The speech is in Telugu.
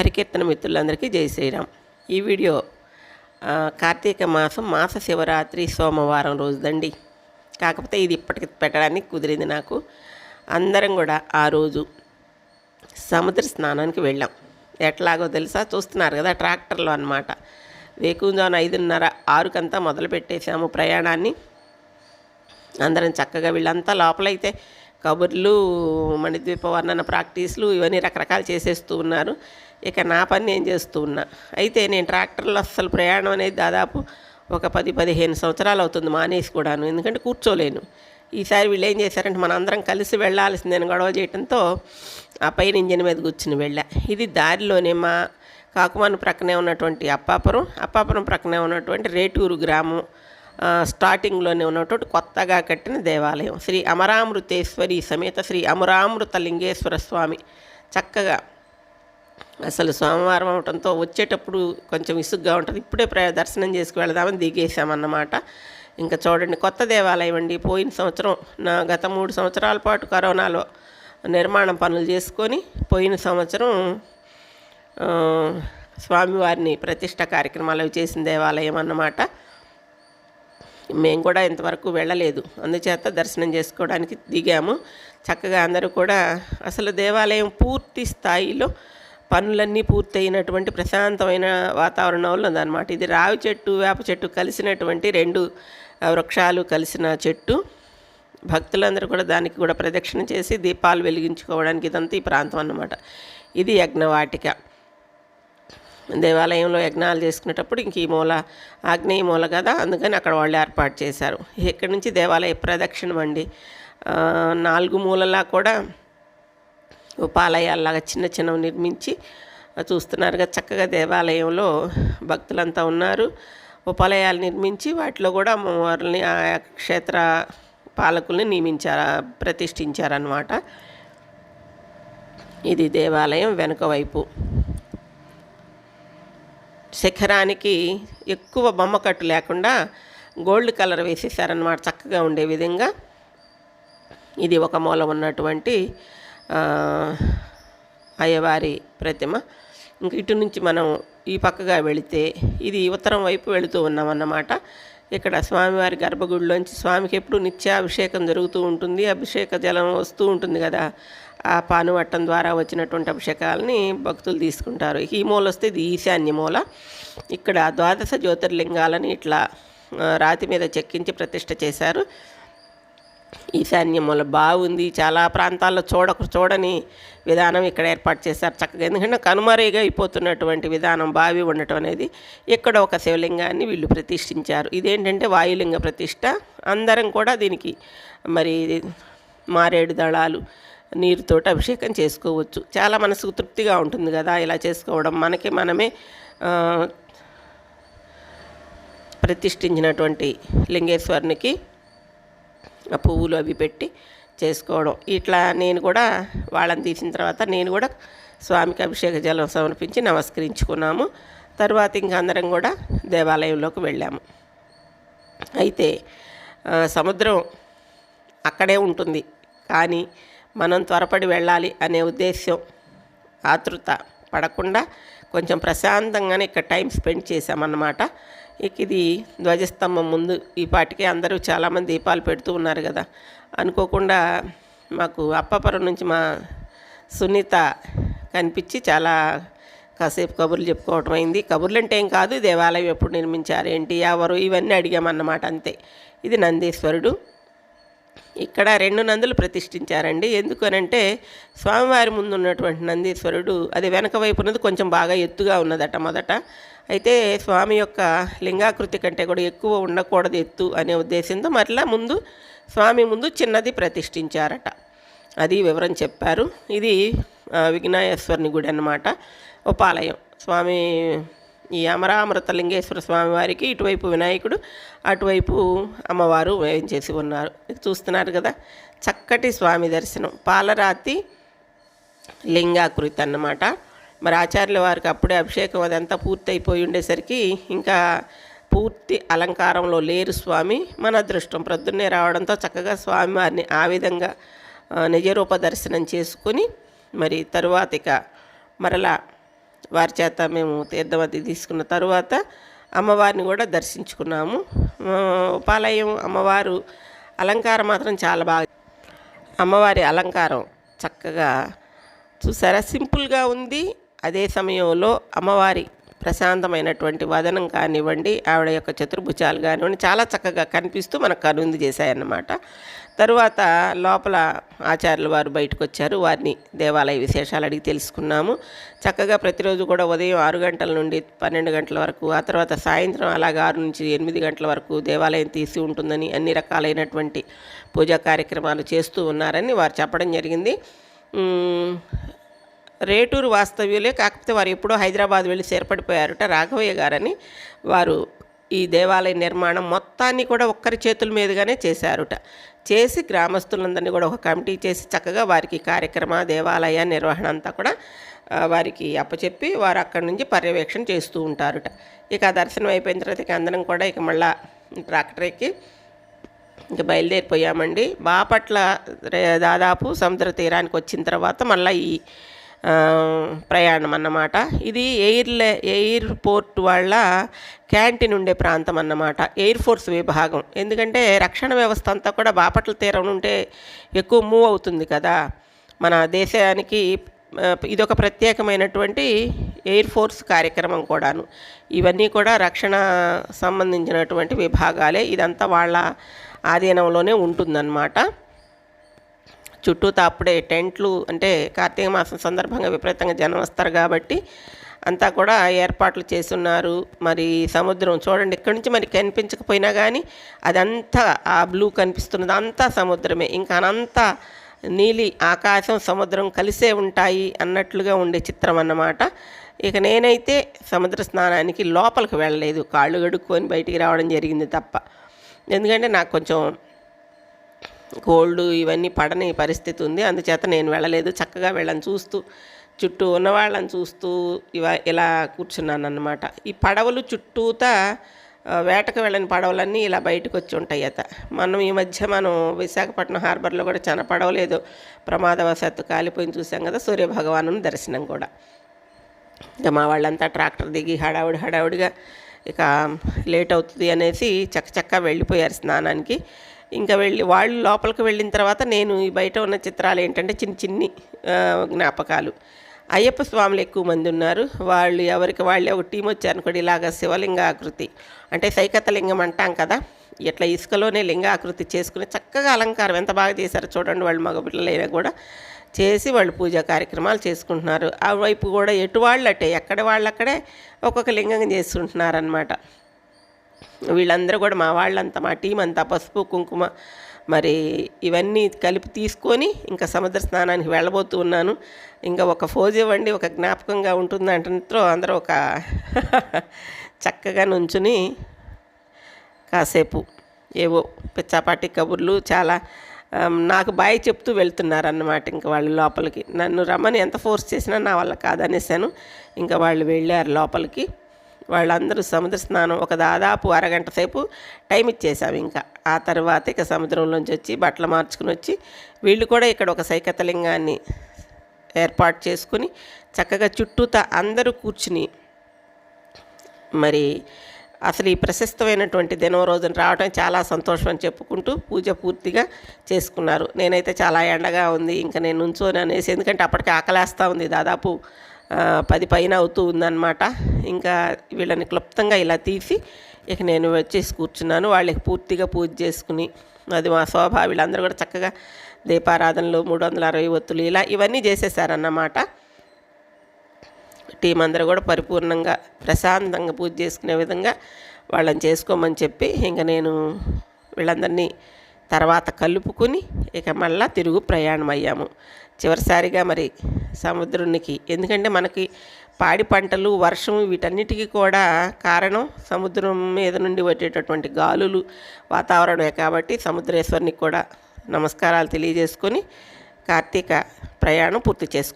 హరికీర్తన మిత్రులందరికీ జై శ్రీరామ్. ఈ వీడియో కార్తీక మాసం మాస శివరాత్రి సోమవారం రోజుదండి. కాకపోతే ఇది ఇప్పటికి పెట్టడానికి కుదిరింది నాకు. అందరం కూడా ఆ రోజు సముద్ర స్నానానికి వెళ్ళాం. ఎట్లాగో తెలుసా? చూస్తున్నారు కదా ట్రాక్టర్లో అనమాట వేకుంజాను ఐదున్నర ఆరుకంతా మొదలు పెట్టేశాము ప్రయాణాన్ని. అందరం చక్కగా వీళ్ళంతా లోపలైతే కబుర్లు మణిద్వీప వర్ణన ప్రాక్టీస్లు ఇవన్నీ రకరకాలు చేసేస్తూ ఉన్నారు. ఇక నా పని నేను చేస్తూ ఉన్నా. అయితే నేను ట్రాక్టర్లో అస్సలు ప్రయాణం అనేది దాదాపు ఒక పది పదిహేను సంవత్సరాలు అవుతుంది మానేసి కూడాను. ఎందుకంటే కూర్చోలేను. ఈసారి వీళ్ళు ఏం చేశారంటే మనందరం కలిసి వెళ్ళాల్సిందని గొడవ చేయడంతో ఆ పైన ఇంజిన్ మీద కూర్చుని వెళ్ళా. ఇది దారిలోనే మా కాకుమాను ప్రక్కనే ఉన్నటువంటి అప్పాపురం. అప్పాపురం ప్రక్కనే ఉన్నటువంటి రేటూరు గ్రామం స్టార్టింగ్లోనే ఉన్నటువంటి కొత్తగా కట్టిన దేవాలయం. శ్రీ అమరామృతేశ్వరి సమేత శ్రీ అమరామృత లింగేశ్వర స్వామి. చక్కగా అసలు సోమవారం అవటంతో వచ్చేటప్పుడు కొంచెం ఇసుగ్గా ఉంటుంది. ఇప్పుడే ప్ర దర్శనం చేసుకు వెళదామని దిగేసామన్నమాట ఇంకా చూడండి కొత్త దేవాలయం అండి. పోయిన సంవత్సరం నా గత మూడు సంవత్సరాల పాటు కరోనాలో నిర్మాణం పనులు చేసుకొని పోయిన సంవత్సరం స్వామివారిని ప్రతిష్ట కార్యక్రమాలు అవి చేసిన దేవాలయం అన్నమాట. మేము కూడా ఇంతవరకు వెళ్ళలేదు. అందుచేత దర్శనం చేసుకోవడానికి దిగాము. చక్కగా అందరూ కూడా అసలు దేవాలయం పూర్తి స్థాయిలో పనులన్నీ పూర్తయినటువంటి ప్రశాంతమైన వాతావరణంలో ఉందన్నమాట. ఇది రావి చెట్టు వేప చెట్టు కలిసినటువంటి రెండు వృక్షాలు కలిసిన చెట్టు. భక్తులందరూ కూడా దానికి కూడా ప్రదక్షిణ చేసి దీపాలు వెలిగించుకోవడానికి ఇదంతా ఈ ప్రాంతం అన్నమాట. ఇది యజ్ఞవాటిక. దేవాలయంలో యజ్ఞాలు చేసుకునేటప్పుడు ఇంక ఈ మూల ఆగ్నేయ మూల కదా అందుకని అక్కడ వాళ్ళు ఏర్పాటు చేశారు. ఇక్కడి నుంచి దేవాలయ ప్రదక్షిణం అండి. నాలుగు మూలలా కూడా ఉపాలయాల్లాగా చిన్న చిన్నవి నిర్మించి చూస్తున్నారుగా చక్కగా దేవాలయంలో భక్తులంతా ఉన్నారు. ఉపాలయాలు నిర్మించి వాటిలో కూడా అమ్మవారిని ఆ క్షేత్ర పాలకుల్ని నియమించారు ప్రతిష్ఠించారనమాట ఇది దేవాలయం వెనుక వైపు. శిఖరానికి ఎక్కువ బొమ్మ కట్టు లేకుండా గోల్డ్ కలర్ వేసేసారనమాట చక్కగా ఉండే విధంగా. ఇది ఒక మూల ఉన్నటువంటి అయ్యవారి ప్రతిమ. ఇంక ఇటు నుంచి మనం ఈ పక్కగా వెళితే ఇది ఉత్తరం వైపు వెళుతూ ఉన్నామన్నమాట. ఇక్కడ స్వామివారి గర్భగుడిలోంచి స్వామికి ఎప్పుడు నిత్యాభిషేకం జరుగుతూ ఉంటుంది. అభిషేక జలం వస్తూ ఉంటుంది కదా. ఆ పానువట్టం ద్వారా వచ్చినటువంటి అభిషేకాలని భక్తులు తీసుకుంటారు. ఈ మూల వస్తే ఇది ఈశాన్య మూల. ఇక్కడ ద్వాదశ జ్యోతిర్లింగాలని ఇట్లా రాతి మీద చెక్కించి ప్రతిష్ట చేశారు. ఈశాన్యముల బాగుంది. చాలా ప్రాంతాల్లో చూడ చూడని విధానం ఇక్కడ ఏర్పాటు చేశారు చక్కగా. ఎందుకంటే కనుమరుగా అయిపోతున్నటువంటి విధానం బావి ఉండటం అనేది ఇక్కడ ఒక శివలింగాన్ని వీళ్ళు ప్రతిష్ఠించారు. ఇదేంటంటే వాయులింగ ప్రతిష్ట. అందరం కూడా దీనికి మరి మారేడు దళాలు నీరుతోటి అభిషేకం చేసుకోవచ్చు. చాలా మనసుకు తృప్తిగా ఉంటుంది కదా ఇలా చేసుకోవడం. మనకి మనమే ప్రతిష్ఠించినటువంటి లింగేశ్వరునికి పువ్వులు అవి పెట్టి చేసుకోవడం. ఇట్లా నేను కూడా వాళ్ళని తీసిన తర్వాత నేను కూడా స్వామికి అభిషేక జలం సమర్పించి నమస్కరించుకున్నాము. తర్వాత ఇంక అందరం కూడా దేవాలయంలోకి వెళ్ళాము. అయితే సముద్రం అక్కడే ఉంటుంది. కానీ మనం త్వరపడి వెళ్ళాలి అనే ఉద్దేశం ఆతృత పడకుండా కొంచెం ప్రశాంతంగానే ఇక్కడ టైం స్పెండ్ చేశామన్నమాట. ఇది ధ్వజస్తంభం ముందు ఈ పాటికే అందరూ చాలామంది దీపాలు పెడుతూ ఉన్నారు కదా. అనుకోకుండా మాకు అప్పపురం నుంచి మా సునీత కనిపించి చాలా కాసేపు కబుర్లు చెప్పుకోవటం అయింది. కబుర్లు అంటే ఏం కాదు దేవాలయం ఎప్పుడు నిర్మించారు ఏంటి ఎవరు ఇవన్నీ అడిగామన్నమాట అంతే. ఇది నందీశ్వరుడు. ఇక్కడ రెండు నందులు ప్రతిష్ఠించారండి. ఎందుకనంటే స్వామివారి ముందు ఉన్నటువంటి నందీశ్వరుడు అది వెనక వైపు ఉన్నది కొంచెం బాగా ఎత్తుగా ఉన్నదట మొదట. అయితే స్వామి యొక్క లింగాకృతి కంటే కూడా ఎక్కువ ఉండకూడదు ఎత్తు అనే ఉద్దేశంతో మరలా ముందు స్వామి ముందు చిన్నది ప్రతిష్ఠించారట. అది వివరం చెప్పారు. ఇది విఘ్నాయేశ్వరుని గుడి అన్నమాట. ఉపాలయం స్వామి ఈ అమరామృత లింగేశ్వర స్వామి వారికి ఇటువైపు వినాయకుడు అటువైపు అమ్మవారు వేయించేసి ఉన్నారు. చూస్తున్నారు కదా? చక్కటి స్వామి దర్శనం. పాలరాతి లింగాకృతి అన్నమాట. మరి ఆచార్యుల వారికి అప్పుడే అభిషేకం అదంతా పూర్తయిపోయి ఉండేసరికి ఇంకా పూర్తి అలంకారంలో లేరు స్వామి. మన అదృష్టం. ప్రొద్దున్నే రావడంతో చక్కగా స్వామివారిని ఆ విధంగా నిజరూప దర్శనం చేసుకుని మరి తరువాత ఇక మరలా వారి చేత మేము తీర్థం అది తీసుకున్న తరువాత అమ్మవారిని కూడా దర్శించుకున్నాము. ఉపాలయం అమ్మవారు అలంకారం మాత్రం చాలా బాగా అమ్మవారి అలంకారం చక్కగా చూసారా? సింపుల్గా ఉంది. అదే సమయంలో అమ్మవారి ప్రశాంతమైనటువంటి వదనం కానివ్వండి ఆవిడ యొక్క చతుర్భుజాలు కానివ్వండి చాలా చక్కగా కనిపిస్తూ మనకు కనుంది చేశాయన్నమాట. తరువాత లోపల ఆచార్యులు వారు బయటకు వచ్చారు వారిని దేవాలయ విశేషాలు అడిగి తెలుసుకున్నాము. చక్కగా ప్రతిరోజు కూడా ఉదయం ఆరు గంటల నుండి పన్నెండు గంటల వరకు ఆ తర్వాత సాయంత్రం అలాగే ఆరు నుంచి ఎనిమిది గంటల వరకు దేవాలయం తీసి ఉంటుందని అన్ని రకాలైనటువంటి పూజా కార్యక్రమాలు చేస్తూ ఉన్నారని వారు చెప్పడం జరిగింది. రేటూరు వాస్తవ్యులే కాకపోతే వారు ఎప్పుడో హైదరాబాద్ వెళ్ళి స్థిరపడిపోయారట రాఘవయ్య గారని వారు ఈ దేవాలయ నిర్మాణం మొత్తాన్ని కూడా ఒక్కరి చేతుల మీదుగానే చేశారుట. చేసి గ్రామస్తులందరినీ కూడా ఒక కమిటీ చేసి చక్కగా వారికి కార్యక్రమ దేవాలయ నిర్వహణ అంతా కూడా వారికి అప్పచెప్పి వారు అక్కడి నుంచి పర్యవేక్షణ చేస్తూ ఉంటారట. ఇక దర్శనం అయిపోయిన తర్వాత ఇక అందరం కూడా ఇక మళ్ళా ట్రాక్టర్ ఎక్కి ఇంకా బయలుదేరిపోయామండి. బాపట్ల దాదాపు సముద్ర తీరానికి వచ్చిన తర్వాత మళ్ళీ ఈ ప్రయాణం అన్నమాట ఇది ఎయిర్లే ఎయిర్పోర్ట్ వాళ్ళ క్యాంటీన్ ఉండే ప్రాంతం అన్నమాట ఎయిర్ ఫోర్స్ విభాగం. ఎందుకంటే రక్షణ వ్యవస్థ అంతా కూడా బాపట్ల తీరం ఉంటే ఎక్కువ మూవ్ అవుతుంది కదా. మన దేశానికి ఇదొక ప్రత్యేకమైనటువంటి ఎయిర్ ఫోర్స్ కార్యక్రమం కూడాను. ఇవన్నీ కూడా రక్షణ సంబంధించినటువంటి విభాగాలే. ఇదంతా వాళ్ళ ఆధీనంలోనే ఉంటుందన్నమాట. చుట్టూతా అప్పుడే టెంట్లు అంటే కార్తీక మాసం సందర్భంగా విపరీతంగా జనం వస్తారు కాబట్టి అంతా కూడా ఏర్పాట్లు చేస్తున్నారు. మరి సముద్రం చూడండి ఇక్కడి నుంచి మరి కనిపించకపోయినా కానీ అదంతా ఆ బ్లూ కనిపిస్తున్నది. అంతా సముద్రమే. ఇంకా అనంతా నీలి ఆకాశం సముద్రం కలిసే ఉంటాయి అన్నట్లుగా ఉండే చిత్రం అన్నమాట. ఇక నేనైతే సముద్ర స్నానానికి లోపలికి వెళ్ళలేదు. కాళ్ళు కడుక్కొని బయటికి రావడం జరిగింది తప్ప. ఎందుకంటే నాకు కొంచెం కోల్డ్ ఇవన్నీ పడని పరిస్థితి ఉంది. అందుచేత నేను వెళ్ళలేదు. చక్కగా వెళ్ళని చూస్తూ చుట్టూ ఉన్న వాళ్ళని చూస్తూ ఇవ ఇలా కూర్చున్నాను అన్నమాట ఈ పడవలు చుట్టూతా వేటకు వెళ్ళని పడవలన్నీ ఇలా బయటకు వచ్చి ఉంటాయి అత మనం ఈ మధ్య మనం విశాఖపట్నం హార్బర్లో కూడా చాలా పడవలేదు ప్రమాదవశాత్తు కాలిపోయి చూసాం కదా సూర్యభగవాను దర్శనం కూడా. ఇక మా వాళ్ళంతా ట్రాక్టర్ దిగి హడావుడి హడావుడిగా ఇక లేట్ అవుతుంది అనేసి చక్కచక్క వెళ్ళిపోయారు స్నానానికి. ఇంకా వెళ్ళి వాళ్ళు లోపలికి వెళ్ళిన తర్వాత నేను ఈ బయట ఉన్న చిత్రాలు ఏంటంటే చిన్ని చిన్ని జ్ఞాపకాలు. అయ్యప్ప స్వాములు ఎక్కువ మంది ఉన్నారు. వాళ్ళు ఎవరికి వాళ్ళే ఒక టీం వచ్చారనుకోండి ఇలాగ శివలింగ ఆకృతి. అంటే సైకత లింగం అంటాం కదా ఇట్లా ఇసుకలోనే లింగాకృతి చేసుకుని చక్కగా అలంకారం ఎంత బాగా చేశారో చూడండి వాళ్ళు మగపిల్లలైనా కూడా. చేసి వాళ్ళు పూజా కార్యక్రమాలు చేసుకుంటున్నారు. ఆ వైపు కూడా ఎటు వాళ్ళు అట్టే ఎక్కడ వాళ్ళక్కడే ఒక్కొక్క లింగం చేసుకుంటున్నారనమాట వీళ్ళందరూ కూడా మా వాళ్ళంతా మా టీం అంతా పసుపు కుంకుమ మరి ఇవన్నీ కలిపి తీసుకొని ఇంకా సముద్ర స్నానానికి వెళ్ళబోతూ ఉన్నాను. ఇంకా ఒక ఫోజ్ ఇవ్వండి ఒక జ్ఞాపకంగా ఉంటుంది అంటే అందరూ ఒక చక్కగా నుంచుని కాసేపు ఏవో పిచ్చాపాటి కబుర్లు చాలా నాకు బాయ్ చెప్తూ వెళ్తున్నారన్నమాట ఇంకా వాళ్ళు లోపలికి. నన్ను రమ్మని ఎంత ఫోర్స్ చేసినా నా వల్ల కాదనేసాను. ఇంకా వాళ్ళు వెళ్ళారు లోపలికి. వాళ్ళందరూ సముద్ర స్నానం ఒక దాదాపు అరగంట సేపు టైం ఇచ్చేసాము ఇంకా. ఆ తర్వాత ఇక సముద్రంలోంచి వచ్చి బట్టలు మార్చుకుని వచ్చి వీళ్ళు కూడా ఇక్కడ ఒక సైకతలింగాన్ని ఏర్పాటు చేసుకుని చక్కగా చుట్టూతా అందరూ కూర్చుని మరి అసలు ఈ ప్రశస్తమైనటువంటి దినం రోజున రావడం చాలా సంతోషం అని చెప్పుకుంటూ పూజ పూర్తిగా చేసుకున్నారు. నేనైతే చాలా ఎండగా ఉంది ఇంకా నేను నుంచోని అనేసి ఎందుకంటే అప్పటికి ఆకలేస్తూ ఉంది. దాదాపు పది పైన అవుతూ ఉందన్నమాట. ఇంకా వీళ్ళని క్లుప్తంగా ఇలా తీసి ఇక నేను వచ్చేసి కూర్చున్నాను. వాళ్ళకి పూర్తిగా పూజ చేసుకుని అది మా శోభ వీళ్ళందరూ కూడా చక్కగా దీపారాధనలు మూడు వందల అరవై ఒత్తులు ఇలా ఇవన్నీ చేసేసారన్నమాట. టీం అందరూ కూడా పరిపూర్ణంగా ప్రశాంతంగా పూజ చేసుకునే విధంగా వాళ్ళని చేసుకోమని చెప్పి ఇంకా నేను వీళ్ళందరినీ తర్వాత కలుపుకుని ఇక మళ్ళా తిరుగు ప్రయాణం అయ్యాము చివరిసారిగా మరి సముద్రునికి ఎందుకంటే మనకి పాడి పంటలు వర్షం వీటన్నిటికీ కూడా కారణం సముద్రం మీద నుండి వచ్చేటటువంటి గాలులు వాతావరణమే కాబట్టి సముద్రేశ్వరునికి కూడా నమస్కారాలు తెలియజేసుకొని కార్తీక ప్రయాణం పూర్తి చేసుకు